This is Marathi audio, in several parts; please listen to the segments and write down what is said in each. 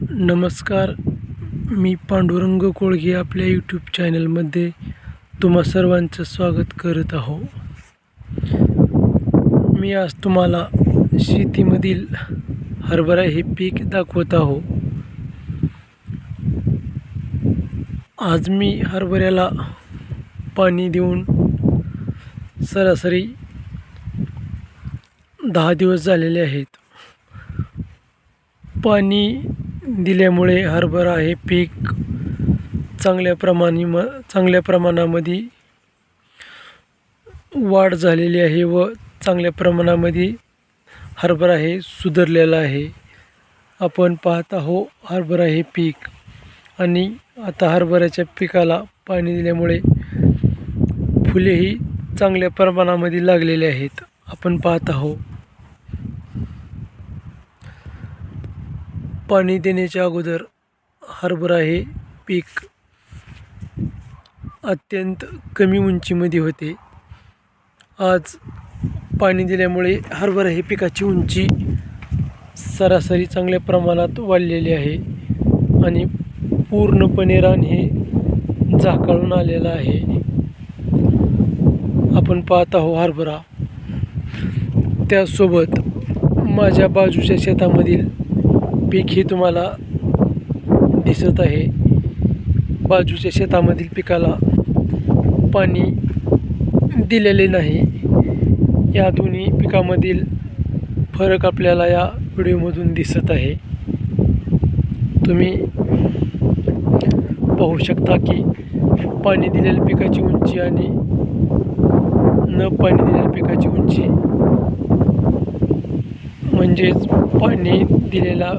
नमस्कार मी पांडुरंग कोळगे आपल्या यूट्यूब चॅनलमध्ये तुम्हा सर्वांचं स्वागत करत आहो. मी आज तुम्हाला शेतीमधील हरभरा हे पीक दाखवत आहो. आज मी हरभऱ्याला पाणी देऊन सरासरी दहा दिवस झालेले आहेत. पाणी दिल्यामुळे हरभरा हे पीक चांगल्या प्रमाणे म चांगल्या प्रमाणामध्ये वाढ झालेली आहे व चांगल्या प्रमाणामध्ये हरभरा हे सुधारलेला आहे. आपण पाहत आहो हरभरा हे पीक आणि आता हरभऱ्याच्या पिकाला पाणी दिल्यामुळे फुलेही चांगल्या प्रमाणामध्ये लागलेले आहेत. आपण पाहत आहो पाणी देण्याच्या अगोदर हरभरा हे पीक अत्यंत कमी उंचीमध्ये होते. आज पाणी दिल्यामुळे हरभरा हे पिकाची उंची सरासरी चांगल्या प्रमाणात वाढलेली आहे आणि पूर्णपणे रान हे झाकाळून आलेलं आहे. आपण पाहत आहो हरभरा. त्यासोबत माझ्या बाजूच्या शेतामधील पीक हे तुम्हाला दिसत आहे. बाजूच्या शेतामधील पिकाला पाणी दिलेले नाही. या दोन्ही पिकामधील फरक आपल्याला या व्हिडिओमधून दिसत आहे. तुम्ही पाहू शकता की पाणी दिलेल्या पिकाची उंची आणि न पाणी दिलेल्या पिकाची उंची. म्हणजेच पाणी दिलेला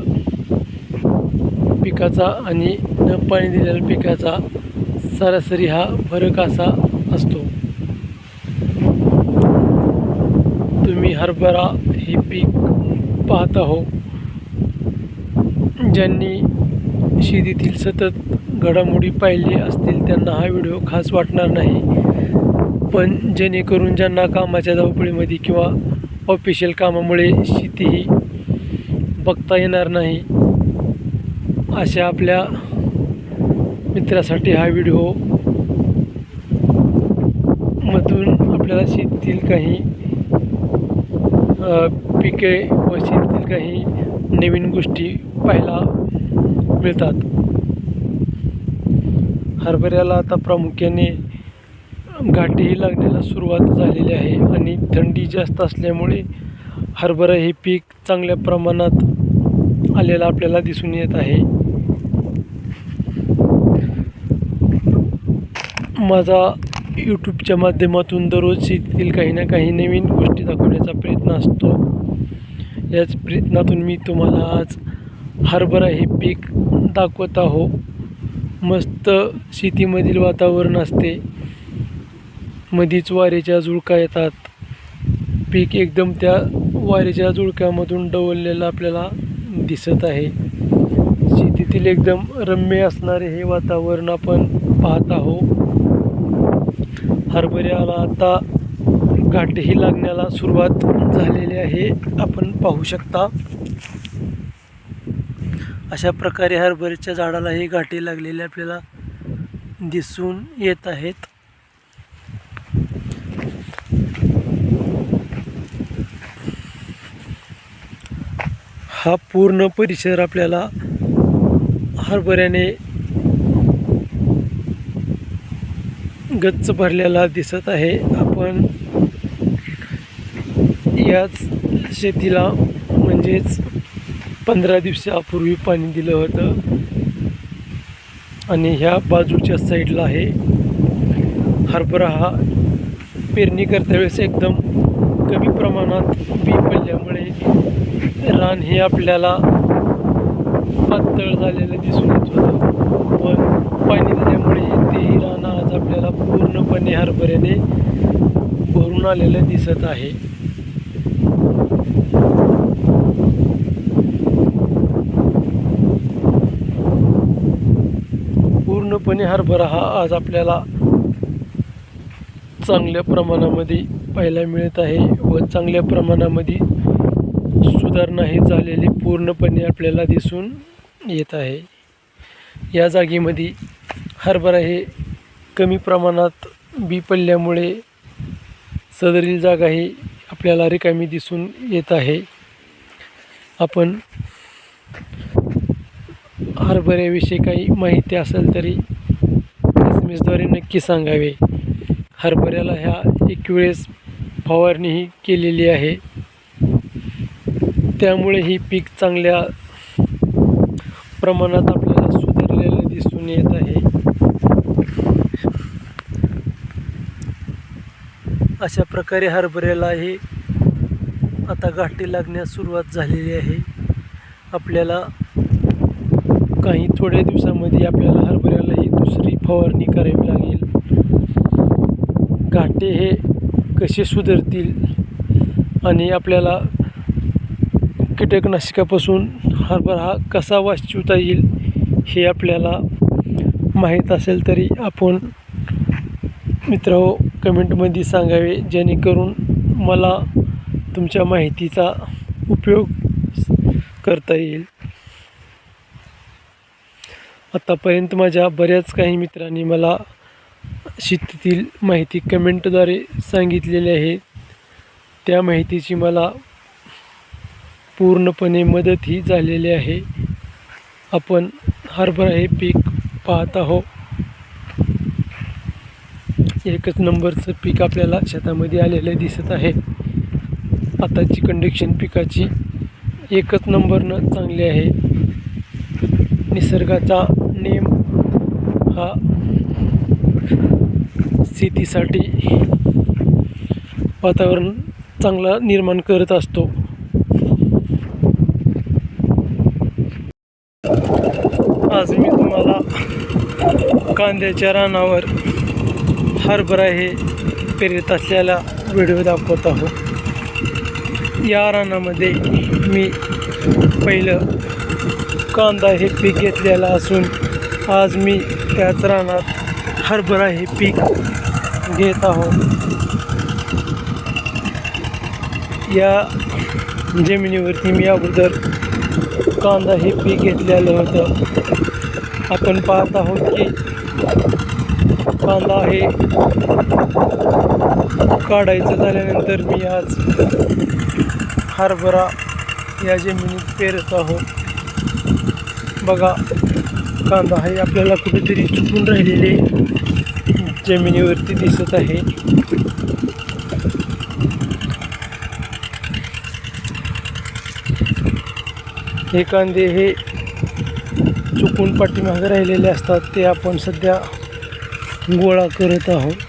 पिकाचा आणि न पाणी दिलेल्या पिकाचा सरासरी हा फरक असा असतो. तुम्ही हरभरा हे पीक पाहत आहो ज्यांनी शेतीतील सतत घडामोडी पाहिली असतील त्यांना हा व्हिडिओ खास वाटणार नाही. पण जेणेकरून ज्यांना कामाच्या धावपळीमध्ये किंवा ऑफिशियल कामामुळे शेती ही बघता येणार नाही अशा आपल्या मित्रासाठी हा व्हिडिओ. मधून आपल्याला शेतीतील काही पिके व शेतीतील काही नवीन गोष्टी पाहायला मिळतात. हरभऱ्याला आता प्रामुख्याने गाठीही लागण्याला सुरुवात झालेली आहे आणि थंडी जास्त असल्यामुळे हरभरा हे पीक चांगल्या प्रमाणात आलेला आपल्याला दिसून येत आहे. माझा यूट्यूबच्या माध्यमातून दररोज शेतीतील काही ना काही नवीन गोष्टी दाखवण्याचा प्रयत्न असतो. याच प्रयत्नातून मी तुम्हाला आज हरभरा हे पीक दाखवत आहो. मस्त शेतीमधील वातावरण असते. मधीच वारेच्या झुळका येतात. पीक एकदम त्या वारेच्या झुळक्यामधून डवललेलं आपल्याला दिसत आहे. शेतीतील एकदम रम्य असणारे हे वातावरण आपण पाहत आहो हरभऱ्याला आता गाठही लागण्याला सुरुवात झालेली आहे. आपण पाहू शकता. अशा प्रकारे हरभऱ्याच्या झाडाला हे गाठी लागलेले आपल्याला दिसून येत आहेत. हा पूर्ण परिसर आपल्याला हरभऱ्याने गच्च भरलेला दिसत आहे. आपण याच शेतीला म्हणजेच पंधरा दिवसापूर्वी पाणी दिलं होतं. आणि ह्या बाजूच्या साईडला आहे. हरभरा हा पेरणी करता वेळेस एकदम कमी प्रमाणात बी पडल्यामुळे रान हे आपल्याला पातळ झालेलं दिसून येत होतं. पण पाणी दिल्यामुळे तेही रान आज आपल्याला पूर्णपणे हरभऱ्याने भरून आलेलं दिसत आहे. पूर्णपणे हरभरा हा आज आपल्याला चांगल्या प्रमाणामध्ये पाहायला मिळत आहे व चांगल्या प्रमाणामध्ये सुधारणा ही झालेली पूर्णपणे आपल्याला दिसून येत आहे. या जागेमध्ये हरभरा हे कमी प्रमाणात बी पडल्यामुळे सदरील जागा ही आपल्याला रिकामी दिसून येत आहे. आपण हरभऱ्याविषयी काही माहिती असेल तरी एस एम एसद्वारे नक्की सांगावे. हरभऱ्याला ह्या एक वेळेस फवारणीही केलेली आहे. त्यामुळे ही पीक चांगल्या प्रमाणात आपल्याला सुधारलेलं दिसून येत आहे. अशा प्रकारे हरभऱ्याला हे आता गाठी लागण्यास सुरुवात झालेली आहे. आपल्याला काही थोड्या दिवसामध्ये आपल्याला हरभऱ्याला ही दुसरी फवारणी करावी लागेल. घाटे हे कसे सुधारतील आणि आपल्याला कीटकनाशकापासून हरभरा हा कसा वाचवता येईल हे आपल्याला माहीत असेल तरी आपण मित्र कमेंटमध्ये सांगावे जेणेकरून मला तुमच्या माहितीचा उपयोग करता येईल. आत्तापर्यंत माझ्या बऱ्याच काही मित्रांनी मला शेतीतील माहिती कमेंटद्वारे सांगितलेली आहे. त्या माहितीची मला पूर्णपणे मदत ही झालेली आहे. आपण हरभरा हे पीक पाहत आहो एकच नंबरचं पीक आपल्याला शेतामध्ये आलेलं दिसत आहे. आताची कंडिक्शन पिकाची एकच नंबरनं चांगली आहे. निसर्गाचा नेम हा शेतीसाठी वातावरण चांगला निर्माण करत असतो. आज मी तुम्हाला कांद्याच्या रानावर हरभरा हे पेरत असलेला व्हिडिओ दाखवत आहोत. या रानामध्ये मी पहिलं कांदा हे पीक घेतलेलं असून आज मी त्याच रानात हरभरा हे पीक घेत आहोत. या जमिनीवरती मी अगोदर कांदा हे पीक घेतलेलं होतं. आपण पाहत आहोत की कांदा हे काढायचं झाल्यानंतर मी आज हरभरा या जमिनीत पेरत आहोत. बघा कांदा हे आपल्याला कुठेतरी चुकून राहिलेले जमिनीवरती दिसत आहे. हे कांदे हे चुकून पाठीमागे राहिलेले असतात ते आपण सध्या गोळा करत आहोत.